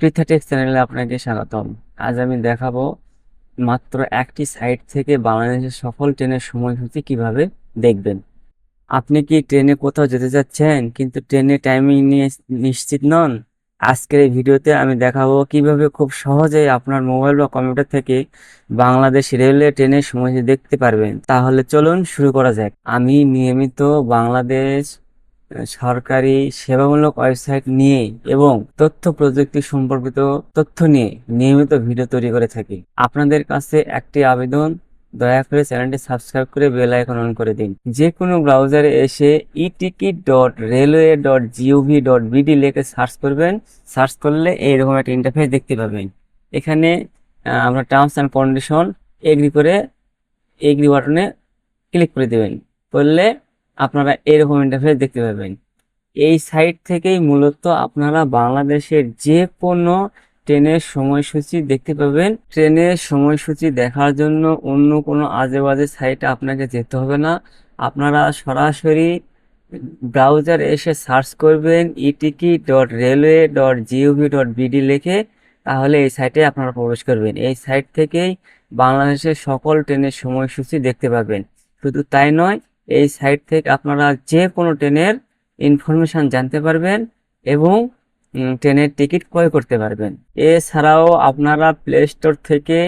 পৃথাটেক চ্যানেলে আপনাকে স্বাগতম। আজ আমি দেখাবো মাত্র একটি সাইট থেকে বাংলাদেশের সফল ট্রেনের সময়সূচি কীভাবে দেখবেন। আপনি কি ট্রেনে কোথাও যেতে চাচ্ছেন কিন্তু ট্রেনে টাইমিং নিয়ে নিশ্চিত নন? আজকের এই ভিডিওতে আমি দেখাবো কীভাবে খুব সহজেই আপনার মোবাইল বা কম্পিউটার থেকে বাংলাদেশ রেলওয়ে ট্রেনের সময়সূচি দেখতে পারবেন। তাহলে চলুন শুরু করা যাক। আমি নিয়মিত বাংলাদেশ সরকারি সেবামূলক ওয়েবসাইট নিয়ে এবং তথ্য প্রযুক্তি সম্পর্কিত তথ্য নিয়ে নিয়মিত ভিডিও তৈরি করে থাকি। আপনাদের কাছে একটি আবেদন, দয়া করে চ্যানেলটি সাবস্ক্রাইব করে বেল আইকন অন করে দিন। যে কোনো ব্রাউজারে এসে e ticket dot railway dot G O V dot BD লিখে সার্চ করবেন। সার্চ করলে এইরকম একটা ইন্টারফেস দেখতে পাবেন। এখানে আমরা টার্মস অ্যান্ড কন্ডিশন এগ্রি করে এগ্রি বাটনে ক্লিক করে দেবেন। করলে আপনারা এরকম ইন্টারফেস দেখতে পাবেন। এই সাইট থেকেই মূলত আপনারা বাংলাদেশের যে কোনো ট্রেনের সময়সূচি দেখতে পাবেন। ট্রেনের সময়সূচি দেখার জন্য অন্য কোনো আজে বাজে সাইটে আপনাকে যেতে হবে না। আপনারা সরাসরি ব্রাউজার এসে সার্চ করবেন e ticket dot railway dot G O V dot BD লিখে, তাহলে এই সাইটে আপনারা প্রবেশ করবেন। এই সাইট থেকেই বাংলাদেশের সকল ট্রেনের সময়সূচি দেখতে পাবেন। শুধু তাই নয় এই সাইট থেকে আপনারা যে কোনো ট্রেনের ইনফরমেশন জানতে পারবেন এবং ট্রেনের টিকিট ক্রয় করতে পারবেন। এছাড়াও আপনারা প্লে স্টোর থেকে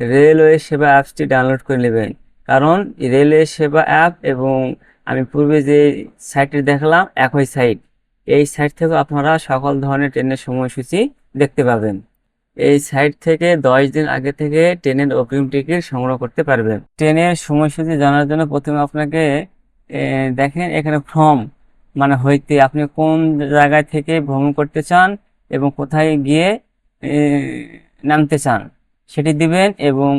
রেলওয়ে সেবা অ্যাপসটি ডাউনলোড করে নেবেন। কারণ রেলওয়ে সেবা অ্যাপ এবং আমি পূর্বে যে সাইটটি দেখলাম, একই সাইট এই সাইট থেকে আপনারা সকল ধরনের ট্রেনের সময়সূচি দেখতে পাবেন। এই সাইট থেকে দশ দিন আগে থেকে ট্রেনের অগ্রিম টিকিট সংগ্রহ করতে পারবেন। ট্রেনের সময়সূচি জানার জন্য প্রথমে আপনাকে দেখেন এখানে ফর্ম মানে হইতে আপনি কোন জায়গায় থেকে ভ্রমণ করতে চান এবং কোথায় গিয়ে নামতে চান, সেটি দিবেন এবং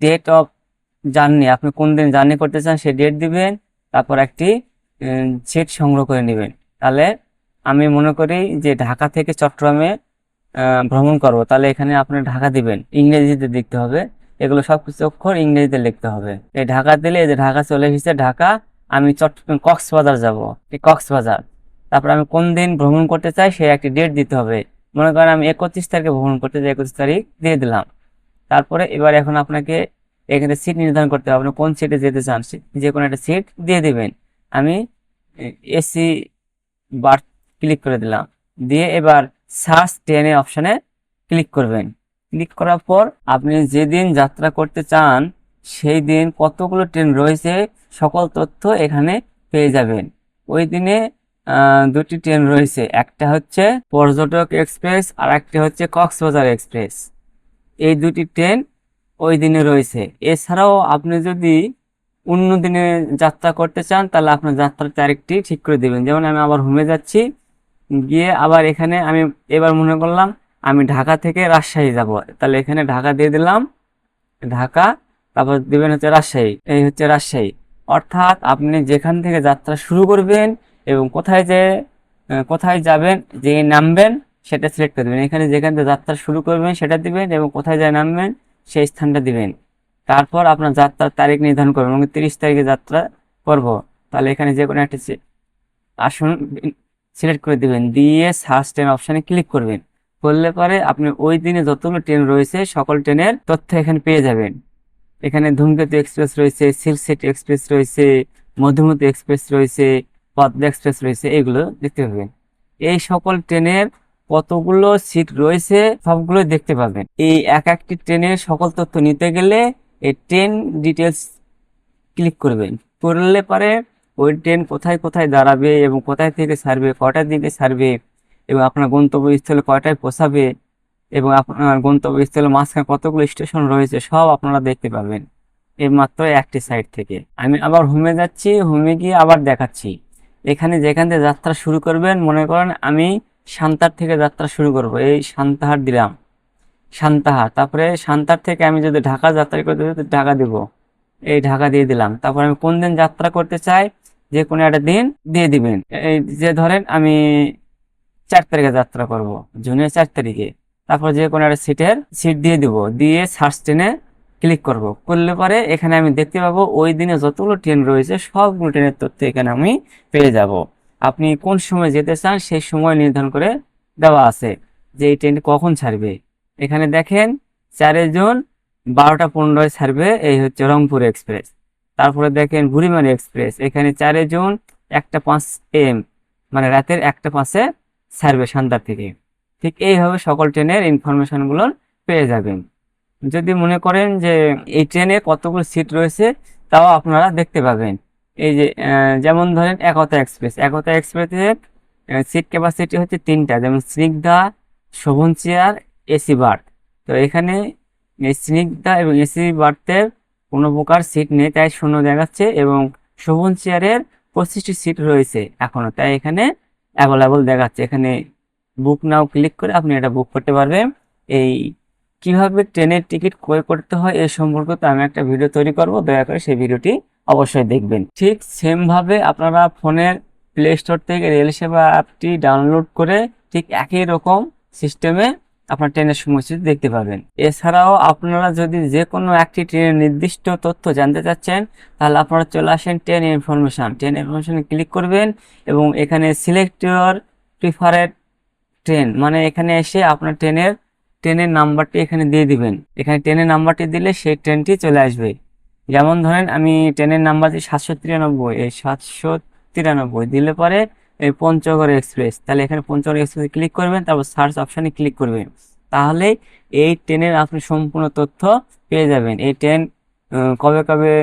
ডেট অফ জার্নি আপনি কোন দিন জার্নি করতে চান সে ডেট দিবেন, তারপর একটি সিট সংগ্রহ করে নেবেন। তাহলে আমি মনে করি যে ঢাকা থেকে চট্টগ্রামে ভ্রমণ করব, তাহলে এখানে আপনি ঢাকা দিবেন, ইংরেজিতে দেখতে হবে। এগুলো সব কিছু অক্ষর ইংরেজিতে লিখতে হবে। এই ঢাকা দিলে এই যে ঢাকা চলে এসেছে, ঢাকা, আমি চট্টগ্রাম কক্সবাজার যাব। এই কক্সবাজার। তারপর আমি কোন দিন ভ্রমণ করতে চাই সেই একটি ডেট দিতে হবে। মনে করেন আমি একত্রিশ তারিখে ভ্রমণ করতে চাই একত্রিশ তারিখ দিয়ে দিলাম। তারপরে এবার এখন আপনাকে এখানে সিট নির্ধারণ করতে হবে। আপনি কোন সিটে যেতে চান যে কোনো একটা সিট দিয়ে দিবেন। আমি এসি বার্থ ক্লিক করে দিলাম। দিয়ে এবার সার্চ ট্রেনে অপশানে ক্লিক করবেন। ক্লিক করার পর আপনি যেদিন যাত্রা করতে চান সেই দিন কতগুলো ট্রেন রয়েছে, সকল তথ্য এখানে পেয়ে যাবেন। ওই দিনে দুটি ট্রেন রয়েছে। একটা হচ্ছে পর্যটক এক্সপ্রেস, আর একটা হচ্ছে কক্সবাজার এক্সপ্রেস। এই দুটি ট্রেন ওই দিনে রয়েছে। এছাড়াও আপনি যদি অন্য দিনে যাত্রা করতে চান, তাহলে আপনার যাত্রার তারিখটি ঠিক করে দেবেন। যেমন আমি আবার হোমে যাচ্ছি, গিয়ে আবার এখানে আমি এবার মনে করলাম আমি ঢাকা থেকে রাজশাহী যাব। তাহলে এখানে ঢাকা দিয়ে দিলাম। ঢাকা, তারপর দিবেন হচ্ছে রাজশাহী। এই হচ্ছে রাজশাহী। অর্থাৎ আপনি যেখান থেকে যাত্রা শুরু করবেন এবং কোথায় যে কোথায় যাবেন যে নামবেন, সেটা সিলেক্ট করে দেবেন। এখানে যেখান থেকে যাত্রা শুরু করবেন, সেটা দিবেন এবং কোথায় যায় নামবেন, সেই স্থানটা দিবেন। তারপর আপনার যাত্রার তারিখ নির্ধারণ করবেন এবং তিরিশ তারিখে যাত্রা করব। তাহলে এখানে যে কোনো একটা আসন সিলেক্ট করে দিবেন। দিয়ে সার্চ ট্রেন অপশানে ক্লিক করবেন। করলে পরে আপনি ওই দিনে যতগুলো ট্রেন রয়েছে, সকল ট্রেনের তথ্য এখানে পেয়ে যাবেন। এখানে ধূমকেতু এক্সপ্রেস রয়েছে সিল্ক সিটি এক্সপ্রেস রয়েছে, মধুমতি এক্সপ্রেস রয়েছে, পদ্মা এক্সপ্রেস রয়েছে, এগুলো দেখতে পাবেন। এই সকল ট্রেনের কতগুলো সিট রয়েছে সবগুলো দেখতে পাবেন। এই এক একটি ট্রেনের সকল তথ্য নিতে গেলে এই ট্রেন ডিটেলস ক্লিক করবেন। করলে পরে ওই ট্রেন কোথায় কোথায় দাঁড়াবে এবং কোথায় থেকে সারবে কটার দিকে ছাড়বে এবং আপনার গন্তব্যস্থলে কয়টায় পৌঁছাবে এবং আপনার গন্তব্যস্থলে মাঝখানে কতগুলো স্টেশন রয়েছে সব আপনারা দেখতে পাবেন। এই মাত্র একটি সাইড থেকে। আমি আবার হোমে যাচ্ছি, হোমে গিয়ে আবার দেখাচ্ছি। এখানে যেখান থেকে যাত্রা শুরু করবেন, মনে করেন আমি সান্তার থেকে যাত্রা শুরু করব, এই সান্তাহার দিলাম। সান্তাহার, তারপরে সান্তার থেকে আমি যদি ঢাকা যাত্রা করতে চাই ঢাকা দিব। এই ঢাকা দিয়ে দিলাম। তারপর আমি কোন দিন যাত্রা করতে চাই, যে কোনো একটা দিন দিয়ে দিবেন। এই যে ধরেন আমি চার তারিখে যাত্রা করব, জুনের চার তারিখে। তারপর যে কোনো একটা সিটের সিট দিয়ে দিব, দিয়ে সার্চ ট্রেনে ক্লিক করব। করলে পরে এখানে আমি দেখতে পাবো ওই দিনে যতগুলো ট্রেন রয়েছে, সবগুলো ট্রেনের তথ্য এখানে আমি পেয়ে যাব। আপনি কোন সময় যেতে চান, সেই সময় নির্ধারণ করে দেওয়া আছে যে এই ট্রেন কখন ছাড়বে। এখানে দেখেন, চারে জুন বারোটা পনেরোয় ছাড়বে, এই হচ্ছে রংপুর এক্সপ্রেস তারপরে দেখেন বুড়িমারি এক্সপ্রেস এখানে চারে জুন একটা পাঁচ এম মানে রাতের একটা পাঁচে ছাড়বে সন্ধ্যার থেকে। ঠিক এইভাবে সকল ট্রেনের ইনফরমেশনগুলো পেয়ে যাবেন। যদি মনে করেন যে এই ট্রেনে কতগুলো সিট রয়েছে, তাও আপনারা দেখতে পাবেন। এই যে যেমন ধরেন একতা এক্সপ্রেস একতা এক্সপ্রেসের সিট ক্যাপাসিটি হচ্ছে তিনটা। যেমন Snigdha, Shovan chair, AC berth. তো এখানে স্নিগ্ধা এবং এসি বার্থের কোনো প্রকার সিট নেই, তাই শূন্য দেখাচ্ছে এবং শোভন চেয়ারের পঁচিশটি সিট রয়েছে এখনও তাই এখানে অ্যাভেলেবল দেখাচ্ছে। এখানে বুক নাও ক্লিক করে আপনি এটা বুক করতে পারবেন। এই কীভাবে ট্রেনের টিকিট ক্রয় করতে হয় এ সম্পর্কে তো আমি একটা ভিডিও তৈরি করব। দয়া করে সেই ভিডিওটি অবশ্যই দেখবেন। ঠিক সেমভাবে আপনারা ফোনের প্লে স্টোর থেকে রেল সেবা অ্যাপটি ডাউনলোড করে ঠিক একই রকম সিস্টেমে আপনার ট্রেনের সময়সূচি দেখতে পাবেন। এছাড়াও আপনারা যদি যে কোনো একটি ট্রেনের নির্দিষ্ট তথ্য জানতে চাচ্ছেন, তাহলে আপনারা চলে আসেন ট্রেন ইনফরমেশন। ট্রেন ইনফরমেশনে ক্লিক করবেন এবং এখানে সিলেক্ট ইউর প্রিফারেড ট্রেন মানে এখানে এসে আপনার ট্রেনের ট্রেনের নাম্বারটি এখানে দিয়ে দিবেন। এখানে ট্রেনের নাম্বারটি দিলে সেই ট্রেনটি চলে আসবে। যেমন ধরেন আমি ট্রেনের নাম্বার দিই সাতশো তিরানব্বই, এই সাতশো তিরানব্বই দিলে পরে এই পঞ্চগড় এক্সপ্রেস। তাহলে এখানে পঞ্চগড় এক্সপ্রেস ক্লিক করবেন, তারপর সার্চ অপশানে ক্লিক করবেন। তাহলে এই ট্রেনের আপনি সম্পূর্ণ তথ্য পেয়ে যাবেন। এই ট্রেন কবে কবে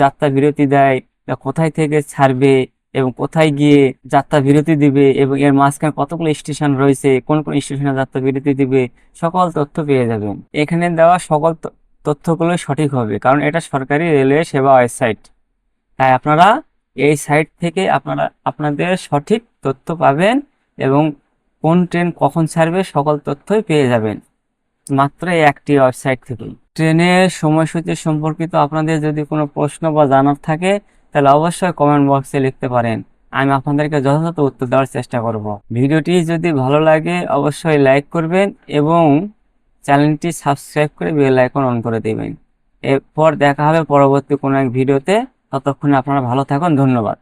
যাত্রা বিরতি দেয় বা কোথায় থেকে ছাড়বে এবং কোথায় গিয়ে যাত্রা বিরতি দিবে এবং এর মাঝখানে কতগুলো স্টেশন রয়েছে, কোন কোন স্টেশনে যাত্রা বিরতি দিবে, সকল তথ্য পেয়ে যাবেন। এখানে দেওয়া সকল তথ্যগুলো সঠিক হবে, কারণ এটা সরকারি রেলওয়ে সেবা ওয়েবসাইট। তাই আপনারা এই সাইট থেকে আপনারা, আপনাদের সঠিক তথ্য পাবেন এবং কোন ট্রেন কখন ছাড়বে সকল তথ্যই পেয়ে যাবেন। মাত্র একটি ওয়েবসাইট থেকে ট্রেনের সময়সূচি সম্পর্কিত আপনাদের যদি কোনো প্রশ্ন বা জানার থাকে, তাহলে অবশ্যই কমেন্ট বক্সে লিখতে পারেন। আমি আপনাদেরকে যথাযথ উত্তর দেওয়ার চেষ্টা করব। ভিডিওটি যদি ভালো লাগে, অবশ্যই লাইক করবেন এবং চ্যানেলটি সাবস্ক্রাইব করে বেল আইকন অন করে দেবেন। এরপর দেখা হবে পরবর্তী কোনো এক ভিডিওতে ততক্ষণে আপনারা ভালো থাকুন ধন্যবাদ।